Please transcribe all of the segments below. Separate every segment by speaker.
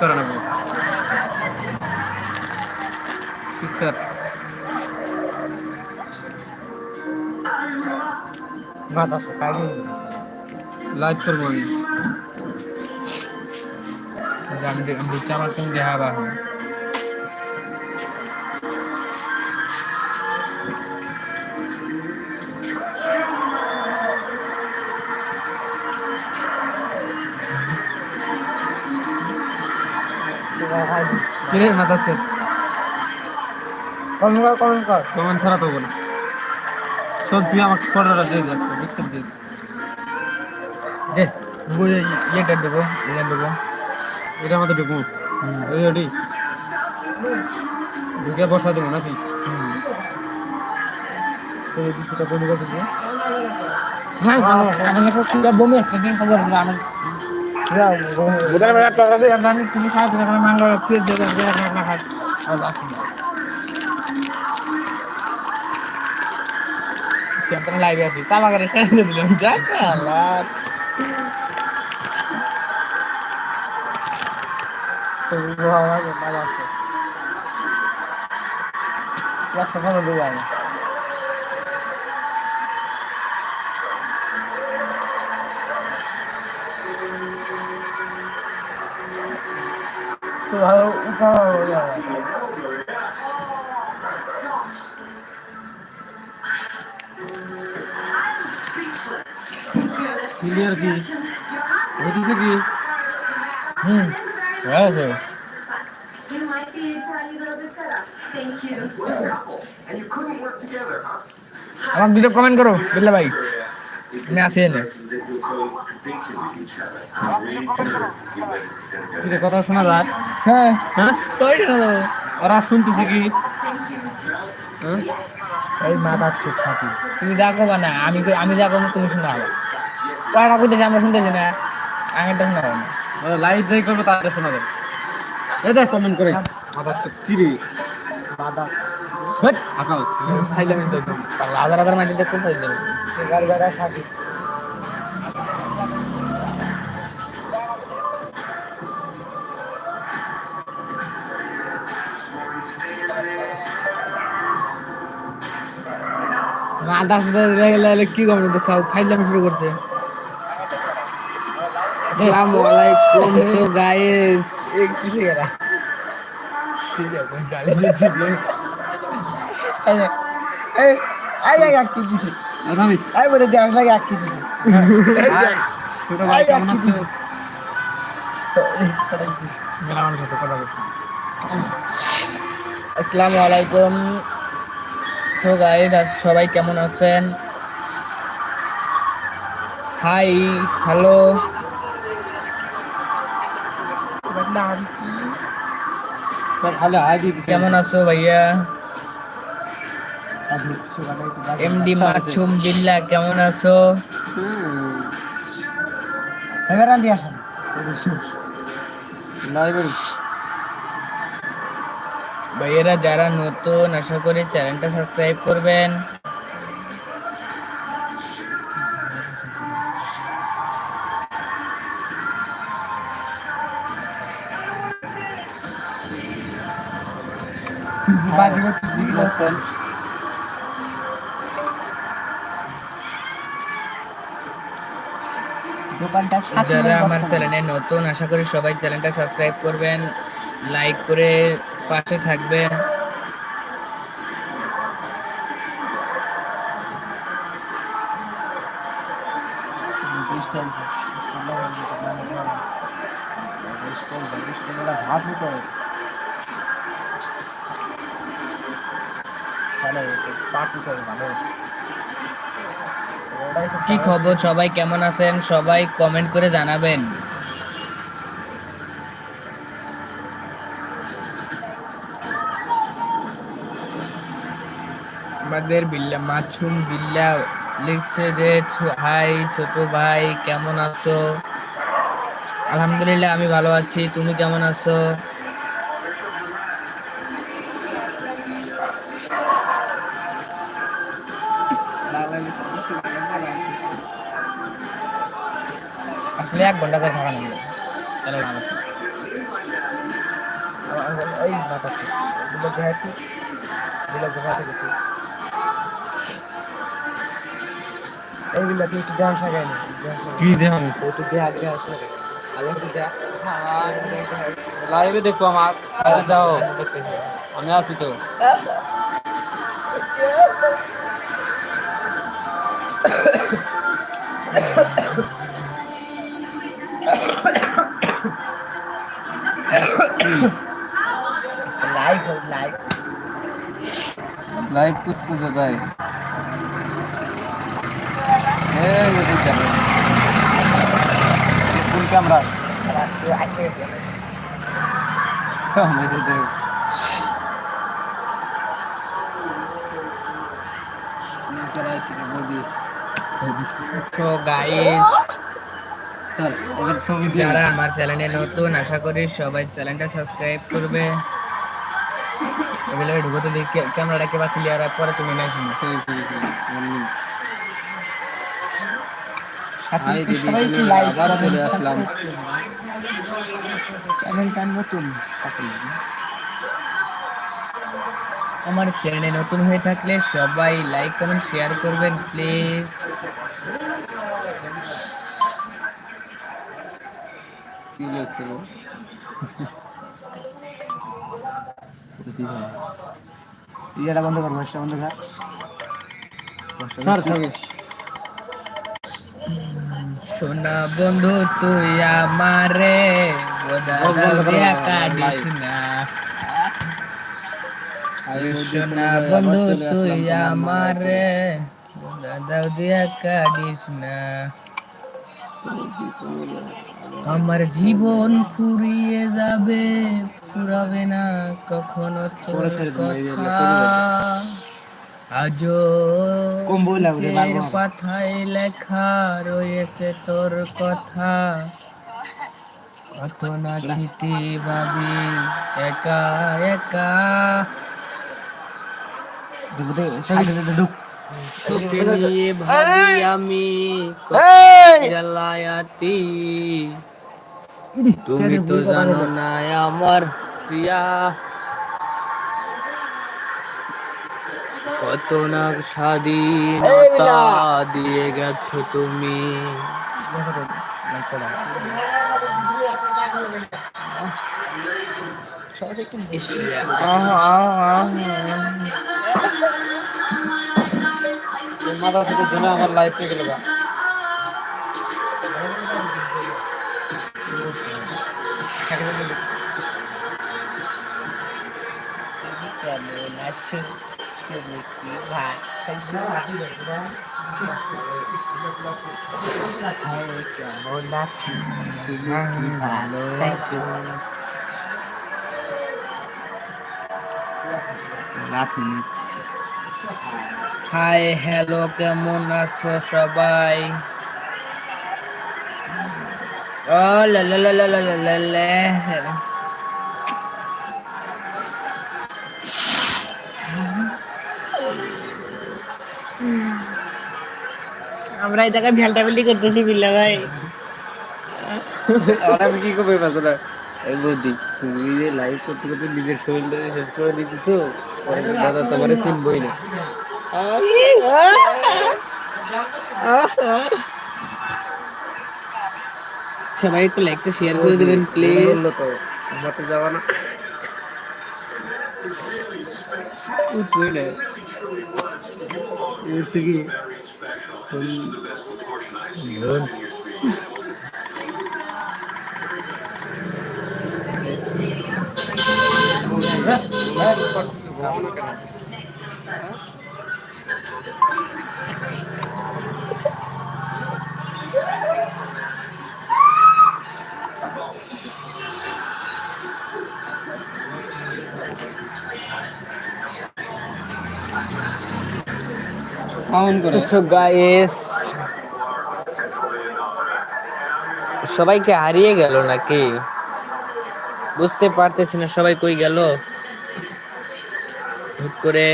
Speaker 1: করা নেব পিকচার
Speaker 2: মাথা খাইনি
Speaker 1: লাইভ করব আমি যে আমি দে- আমি দেখছি আমার তুমি দেখা কিরে মাথাচ্ছে
Speaker 2: কমেন্ট কর কমেন্ট কর।
Speaker 1: কমেন্ট ছাড়া তো বলে শোন তুই আমাকে ফটোটা দিয়ে দেখ পিকচার দিয়ে দে।
Speaker 2: বুঝে ইয়েটা দেবো এটা দেবো।
Speaker 1: এটা আমাদের ঢুকবো ওই ওটি ঢুকে বসা দেবো নাকি?
Speaker 2: দিবি বমি একটা দিন খবর দিলাম আমি বুধার বেলা টাকা দিয়ে আমি তুমি সাহায্য করে মাংস ফিরে দেবে না খাই আর আসি না siempre en live así. Sama que recién de la muchacha. Allah. Tuvo ahora que mala hace. Ya तो भाई ऊपर हो गया
Speaker 1: क्लियर की वही से
Speaker 2: की हम्म वैसे
Speaker 3: You might be entirely a little bit set up. Thank you.
Speaker 4: We're a couple, and you couldn't work together, huh?
Speaker 2: अब आप वीडियो कमेंट करो बिल्ला भाई আমি আসি
Speaker 1: কথা শোনা যায়?
Speaker 2: হ্যাঁ।
Speaker 1: হ্যাঁ? ওরা শুনতেছে কি? হ্যাঁ?
Speaker 2: এই মাথা চুপ থাকি তুমি যা করবা না আমি আমি করব তুমি শোনা হবে কয়টা কইতেছি আমরা শুনতেছি না। আগেরটা শোনা হবে না
Speaker 1: লাইভ যাই করব তাদের শোনা যাবে। দেখ কমেন্ট করে। কি রে
Speaker 2: মাথা হট
Speaker 1: আকাল
Speaker 2: ফাইলে আমি দেখব পাগলা হাজার হাজার মাইন্ড দেখতে ফাইলে দেব সেগার বেড়া থাকি শুধু গেলে কি করবে তো ফাইলাম শুরু করছে। আসসালামু আলাইকুম। সো গাইস এক এই এই এই এক কি দিছি
Speaker 1: রামিস
Speaker 2: বলে দেড় লাগে এক কি
Speaker 1: ছোট ভাই কেমন আছো
Speaker 2: আসসালামু আলাইকুম তো গাইস সবাই কেমন আছেন হাই হ্যালো
Speaker 1: দিয়ে
Speaker 2: কেমন আছো ভাইয়া? এমডি মাছুম বিল্লা কেমন আছো? এবার আন্দি আসেন। ভাইয়েরা যারা নতুন আশা করি চ্যানেলটা সাবস্ক্রাইব করবেন। যারা আমার চ্যানেলে নতুন আশা করি সবাই চ্যানেলটা সাবস্ক্রাইব করবেন লাইক করে পাশে থাকবেন কি খবর? সবাই কেমন আছেন? সবাই কমেন্ট করে জানাবেন। আমাদের বিল্লা মাছুম বিল্লা লিখছে যে হাই, ছোট ভাই, কেমন আছো? আলহামদুলিল্লাহ, আমি ভালো আছি। তুমি কেমন আছো? থাকলে এক ঘণ্টা করে থাকা নামবে তাহলে ভালো এই মাথাচ্ছি গেছি এইগুলা তুই একটু। দেহাস
Speaker 1: কি দেহাস
Speaker 2: ও তো দেহাস দেহাস লাগাই আলো তো দেহাস
Speaker 1: লাইভে দেখব আমি আছি তো।
Speaker 2: হ্যাঁ। लाइट
Speaker 1: लाइट लाइट कुछ कुछ होता है। ये तो ये कुछ कर रहे हैं फुल कैमरा तो हमें से तो गाइस
Speaker 2: যারা আমার চ্যানেলে নতুন আশা করি সবাই চ্যানেলটা সাবস্ক্রাইব করবে। এগুলো ঢুকো তো দেখি ক্যামেরাটা কেবার ক্লিয়ার আপ করে তুমি না শুনো চ্যানেলটা নতুন। আমার চ্যানেলে নতুন হয়ে থাকলে সবাই লাইক কমেন্ট শেয়ার করবেন প্লিজ
Speaker 1: কি লাগছিল
Speaker 2: ইয়েটা বন্ধ কর ভয়েসটা বন্ধ কর। সোনা বন্ধু তুই আমারে। সোনা বন্ধু তুই আমারে দাদা দিয়া কাটিস না। আমার জীবন ফুরিয়ে যাবে ফুরাবে না কখনো তোর কথা। পাথায় লেখা রয়েছে তোর কথা। কত না চিঠি ভাবি একা একা। নিয়ে ভাবি আমি জ্বালায়াতি তুমি তো জানো না আমার প্রিয়া। কত না স্বাধীনতা দিয়ে গেছো তুমি। আহা, আহা, আহা।
Speaker 1: মাথা থেকে জন্য আমার লাইফ থেকে গেল
Speaker 2: কেমন আছো তুমি হাই হ্যালো কেমন আছো সবাই? আমরা এই জায়গায় ভ্যালটা ভ্যালি করতেছি বিল্লা ভাই।
Speaker 1: আর আমি কি করব এই বৌদি তুমি যে লাইভ করতে করতে নিজের শরীরটা শেষ করে দিতেছো। দাদা তোমার চিনবই না।
Speaker 2: সবাই একটু লাইকটা শেয়ার করে দেবেন প্লিজ
Speaker 1: তো যাবা না। উঠবে না উঠছে কি? করে।
Speaker 2: তো গাইস সবাইকে হারিয়ে গেল নাকি? বুঝতে পারতেছি না সবাই কই গেল। হুট করে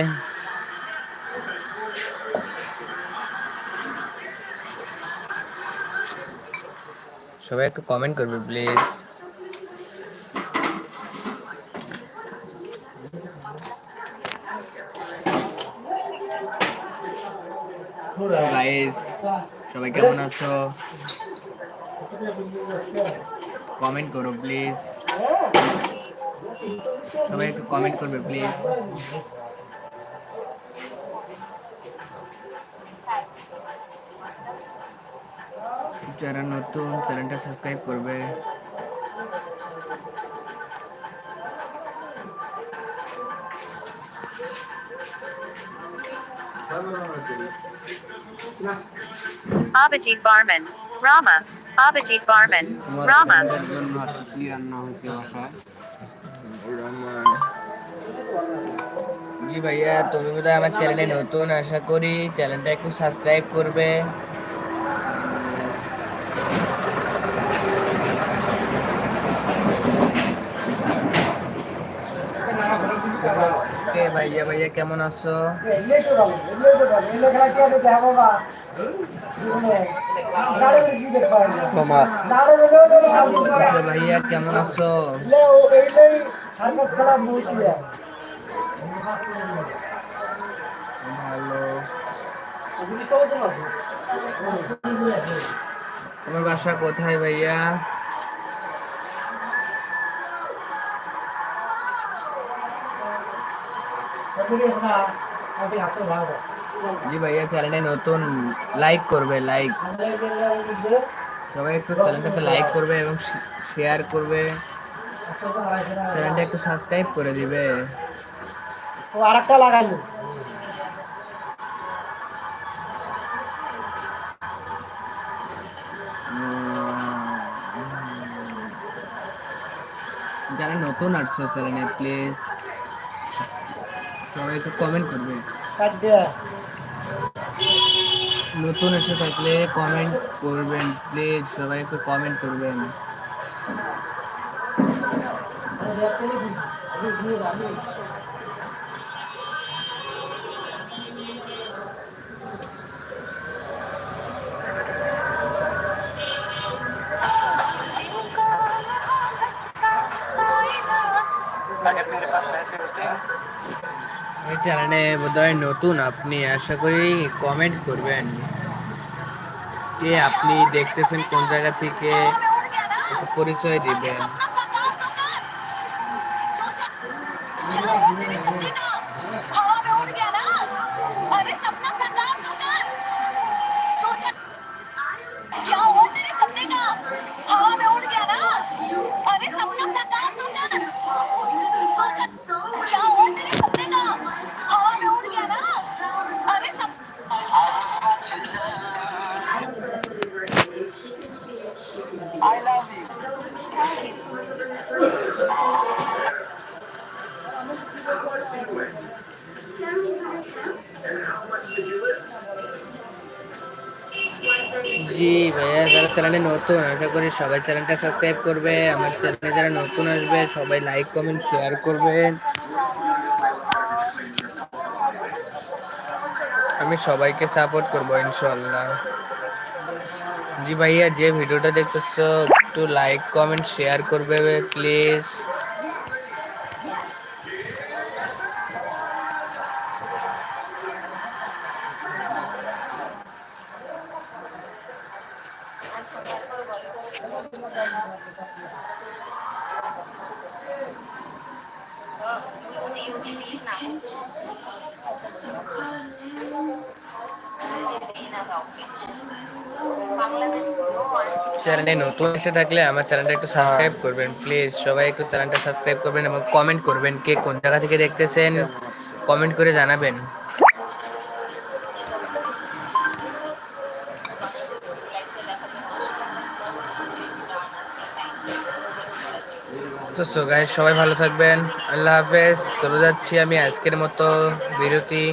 Speaker 2: সবাই একটু কমেন্ট করবে প্লিজ সবাই কেমন আছো? কমেন্ট করো প্লিজ সবাই একটু কমেন্ট করবে প্লিজ যারা নতুন চ্যানেলটা সাবস্ক্রাইব করবে
Speaker 1: Abhijit Barman. Rama. Abhijit Barman. Rama.
Speaker 2: জি ভাইয়া তুমি বোধহয় আমার চ্যানেলে নতুন আশা করি চ্যানেলটা একটু সাবস্ক্রাইব করবে। ভাইয়া ভাইয়া কেমন আছো? আচ্ছা ভাইয়া কেমন আছো? ভালো তোমার বাসা কোথায় ভাইয়া? জি ভাইয়া চ্যানেলে নতুন লাইক করবে লাইক সবাই একটু চ্যানেলটাতে লাইক করবে এবং শেয়ার করবে। চ্যানেলটা একটু সাবস্ক্রাইব করে দিবে।
Speaker 5: আর একটা লাগাইলো
Speaker 2: যারা নতুন আসছে চ্যানেলে প্লিজ সবাই একটু কমেন্ট করবে। নতুন এসে থাকলে কমেন্ট করবেন প্লিজ সবাই একটু কমেন্ট করবেন। এই চ্যানেলে বোধহয় নতুন আপনি, আশা করি কমেন্ট করবেন কে আপনি দেখতেছেন কোন জায়গা থেকে পরিচয় দিবেন। জি ভাইয়া, যারা চ্যানেলে নতুন, আশা করি সবাই চ্যানেলটা সাবস্ক্রাইব করবে। আমার চ্যানেলে যারা নতুন আসবে, সবাই লাইক কমেন্ট শেয়ার করবেন। আমি সবাইকে সাপোর্ট করব ইনশাল্লাহ জি ভাইয়া, যে ভিডিওটা দেখতেছো, একটু লাইক কমেন্ট শেয়ার করবে প্লিজ চ্যানেলে নতুন এসে থাকলে আমার চ্যানেলটা একটু সাবস্ক্রাইব করবেন প্লিজ সবাই একটু চ্যানেলটা সাবস্ক্রাইব করবেন এবং কমেন্ট করবেন কে কোন জায়গা থেকে দেখতেছেন। কমেন্ট করে জানাবেন। তো সো গাইস সবাই ভালো থাকবেন। আল্লাহ হাফেজ। চলে যাচ্ছি আমি আজকের মতো বিরতি।